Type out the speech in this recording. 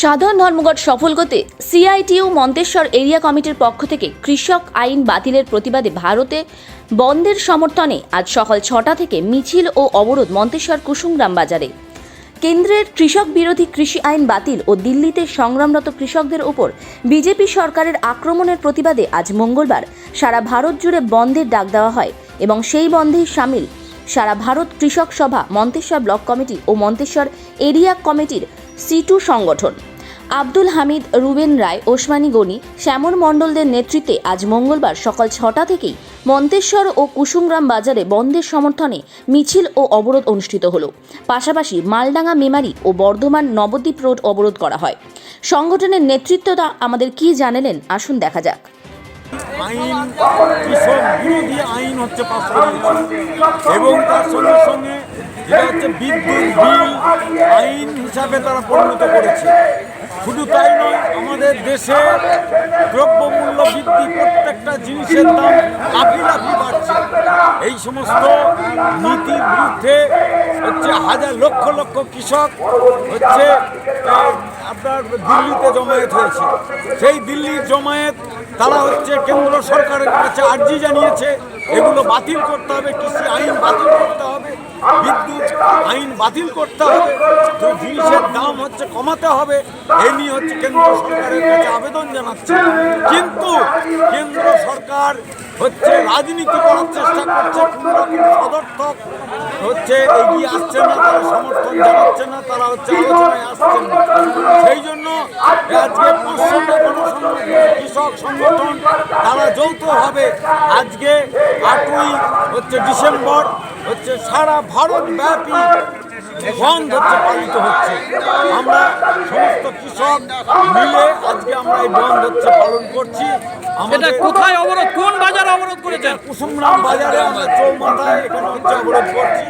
সাধারণ ধর্মঘট সফল করতে সিআইটিউ মন্তেশ্বর এরিয়া কমিটির পক্ষ থেকে কৃষক আইন বাতিলের প্রতিবাদে ভারতে বন্ধের সমর্থনে আজ সকাল ছটা থেকে মিছিল ও অবরোধ মন্তেশ্বর কুসুমগ্রাম বাজারে। কেন্দ্রের কৃষক বিরোধী কৃষি আইন বাতিল ও দিল্লিতে সংগ্রামরত কৃষকদের উপর বিজেপি সরকারের আক্রমণের প্রতিবাদে আজ মঙ্গলবার সারা ভারত জুড়ে বন্ধের ডাক দেওয়া হয় এবং সেই বন্ধেই সামিল সারা ভারত কৃষক সভা মন্তেশ্বর ব্লক কমিটি ও মন্তেশ্বর এরিয়া কমিটির সিটু সংগঠন। আব্দুল হামিদ, রুবেন রায়, ওসমানী গনি শ্যামর মণ্ডলদের নেতৃত্বে আজ মঙ্গলবার সকাল ছটা থেকেই মন্তেশ্বর ও কুসুমগ্রাম বাজারে বন্ধের সমর্থনে মিছিল ও অবরোধ অনুষ্ঠিত হলো। পাশাপাশি মালডাঙ্গা মেমারি ও বর্ধমান নবদ্বীপ রোড অবরোধ করা হয়। সংগঠনের নেতৃত্বটা আমাদের কি জানালেন? আসুন দেখা যাক। আইন কৃষক বিরোধী আইন হচ্ছে পাস করা এবং তার সঙ্গে সঙ্গে যেটা হচ্ছে বিদ্যুৎ বিল হিসাবে তারা পরিণত করেছে। শুধু তাই নয়, আমাদের দেশে দ্রব্যমূল্য বৃদ্ধি প্রত্যেকটা জিনিসের দাম লাফি লাফি বাড়ছে। এই সমস্ত নীতির বিরুদ্ধে হচ্ছে হাজার লক্ষ লক্ষ কৃষক হচ্ছে আপনার দিল্লিতে জমায়েত হয়েছে। সেই দিল্লির জমায়েত তারা হচ্ছে কেন্দ্র সরকারের কাছে আর্জি জানিয়েছে, এগুলো বাতিল করতে হবে, কৃষি আইন বাতিল করতে হবে, বিদ্যুৎ আইন বাতিল করতে হবে। জিনিসের দাম হচ্ছে কমাতে হবে এই নিয়ে হচ্ছে কেন্দ্র সরকারের কাছে আবেদন জানাচ্ছে। কিন্তু কেন্দ্র সরকার হচ্ছে রাজনীতি করার চেষ্টা করছে, কোনো রকম সদর্থক হচ্ছে এগিয়ে আসছে না, তারা সমর্থন জানাচ্ছে না, তারা হচ্ছে আলোচনায় আসছেন না। সেই জন্য আজকে কৃষক সংগঠন, তারা যৌথভাবে আজকে আটই হচ্ছে ডিসেম্বর হচ্ছে সারা ভারত ব্যাপী বন্ধ হচ্ছে, পালিত হচ্ছে। আমরা কৃষক মিলে আজকে আমরা এই বন্ধ হচ্ছে পালন করছি। এটা কোথায় অবরোধ? কোন বাজারে অবরোধ করেছেন? কুসুমরাম বাজারে আমরা চৌমাথায় এখানে হচ্ছে অবরোধ করছি।